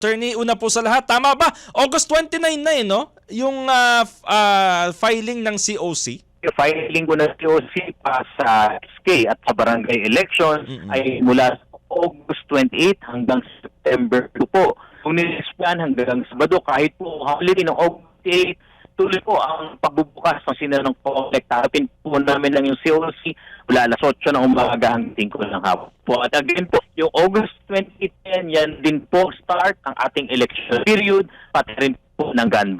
Attorney, una po sa lahat, tama ba? August 29 na eh, no? Yung ah, f- ah, filing ng COC. Yung filing ko ng COC pa sa SK at sa barangay elections Mm-mm. ay mula August 28 hanggang September 2 po. Kung nilispan hanggang Sabado, kahit po holiday ng August 8, tuloy po ang pagbubukas ng sinanong collect. Tapin po namin lang yung COC mula alas 8 ng umaga hanggang 5 ng hapon po. At again po, yung August 28 yan din po start ang ating election period, pati rin po ng gun.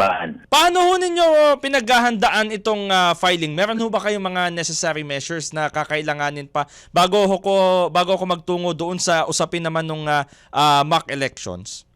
Paano ho ninyo pinaghahandaan itong ah, filing? Meron ho ba kayong mga necessary measures na kakailanganin pa bago ho ko bago ako magtungo doon sa usapin naman ng mock elections?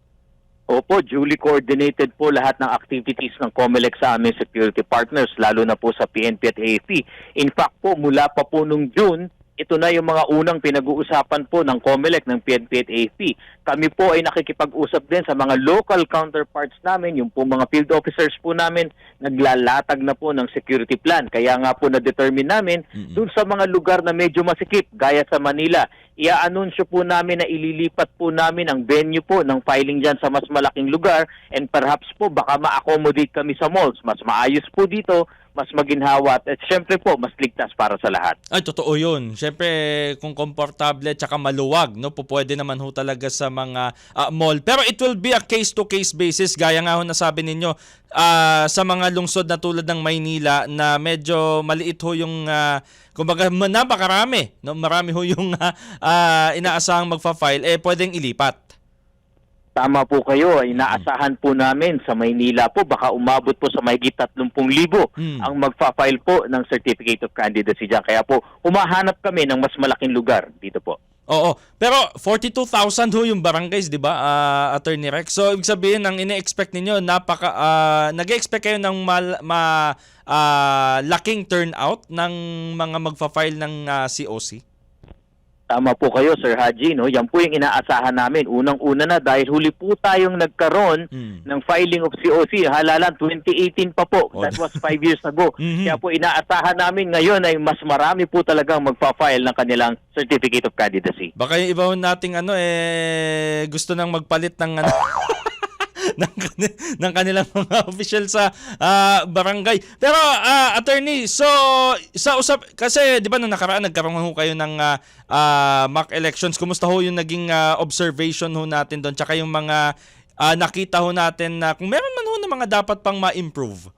Opo, duly coordinated po lahat ng activities ng COMELEC sa aming security partners, lalo na po sa PNP at AFP. In fact po, mula pa po nung June, ito na yung mga unang pinag-uusapan po ng COMELEC, ng PNP at AFP. Kami po ay nakikipag-usap din sa mga local counterparts namin, yung po mga field officers po namin, naglalatag na po ng security plan. Kaya nga po na-determine namin, Mm-mm. dun sa mga lugar na medyo masikip, gaya sa Manila, ia-anunsyo po namin na ililipat po namin ang venue po ng filing dyan sa mas malaking lugar and perhaps po baka ma-accommodate kami sa malls. Mas maayos po dito, mas maginhawa at syempre po mas ligtas para sa lahat. Ay, totoo yun. Siyempre, kung komportable at saka maluwag, no, po pwede naman ho talaga sa mga ah, mall. Pero it will be a case-to-case basis, gaya nga ho nasabi ninyo, ah, sa mga lungsod na tulad ng Maynila na medyo maliit ho yung, ah, kumbaga, napakarami. No? Marami ho yung ah, ah, inaasahang magfa-file, eh pwedeng ilipat. Tama po kayo, inaasahan po namin sa Maynila po baka umabot po sa mahigit 30,000 Hmm. ang magfa-file po ng Certificate of Candidacy dyan. Kaya po humahanap kami ng mas malaking lugar dito po. Oo. Pero 42,000 ho yung barangays, 'di ba? ah, Attorney Rex. So ibig sabihin ang ine-expect ninyo napaka ah, nag-expect kayo ng mal, ma ah, laking turnout ng mga magfa-file ng ah, COC. Tama po kayo, Sir Haji. No? Yan po yung inaasahan namin. Unang-una na dahil huli po tayong nagkaroon Hmm. ng filing of COC. Halalan, 2018 pa po. Oh. That was five years ago. Mhm. Kaya po inaasahan namin ngayon ay mas marami po talagang magpa-file ng kanilang Certificate of Candidacy. Baka yung iba nating ano eh gusto nang magpalit ng ano ng, kani- ng kanilang mga official sa ah, barangay. Pero ah, attorney, so sa usap kasi 'di ba nung nakaraan nagkaroon ho kayo ng ah, ah, mock elections. Kumusta ho yung naging ah, observation ho natin doon tsaka yung mga ah, nakita ho natin na kung meron man ho na mga dapat pang ma-improve.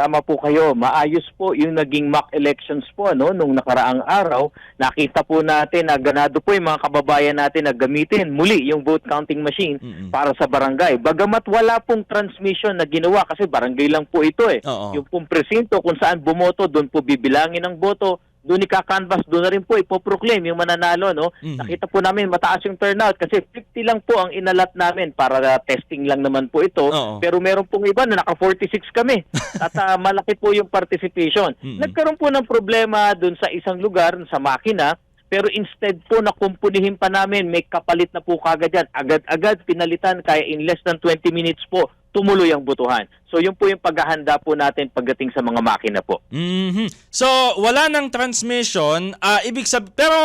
Tama po kayo. Maayos po yung naging mock elections po no nung nakaraang araw. Nakita po natin na ganado po yung mga kababayan natin na gamitin muli yung vote counting machine Mm-mm. para sa barangay. Bagamat wala pong transmission na ginawa kasi barangay lang po ito eh. Oo. Yung pong presinto kung saan bumoto, doon po bibilangin ang boto, doon ika-canvas, doon na rin po ipoproclaim yung mananalo, no? Mhm. Nakita po namin mataas yung turnout kasi 50 lang po ang inalat namin para uh, testing lang naman po ito. Oo. Pero meron pong iba na naka 46 kami. At uh, malaki po yung participation. Mhm. Nagkaroon po ng problema doon sa isang lugar sa makina pero instead po na kumpunihin pa namin, may kapalit na po kagad yan. Agad-agad pinalitan kaya in less than 20 minutes po tumuloy ang butuhan. So yun po yung paghahanda po natin pagdating sa mga makina po. Mhm. So wala nang transmission, ah, ibig sab pero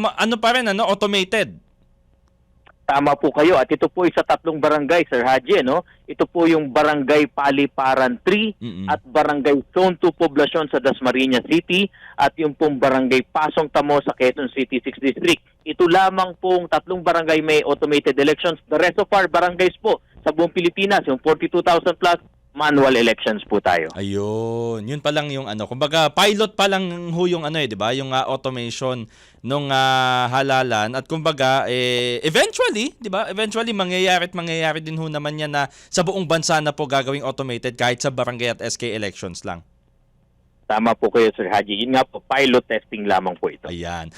ano pa rin ano automated. Tama po kayo at ito po ay sa tatlong barangay, Sir Haji, no? Ito po yung Barangay Paliparan 3 Mm-mm. at Barangay Zone 2 Poblacion sa Dasmariñas City at yung pong Barangay Pasong Tamo sa Quezon City 6 District. Ito lamang pong tatlong barangay may automated elections. The rest of our barangays po sa buong Pilipinas, yung 42,000 plus, manual elections po tayo. Ayun, yun pa lang yung ano, kumbaga pilot pa lang ho yung ano eh, 'di ba? Yung ah, automation nung ah, halalan at kumbaga eh eventually, 'di ba? Eventually mangyayari at mangyayari din ho naman yan na sa buong bansa na po gagawing automated kahit sa barangay at SK elections lang. Tama po kayo, Sir Haji. Yun nga po, pilot testing lamang po ito. Ayan.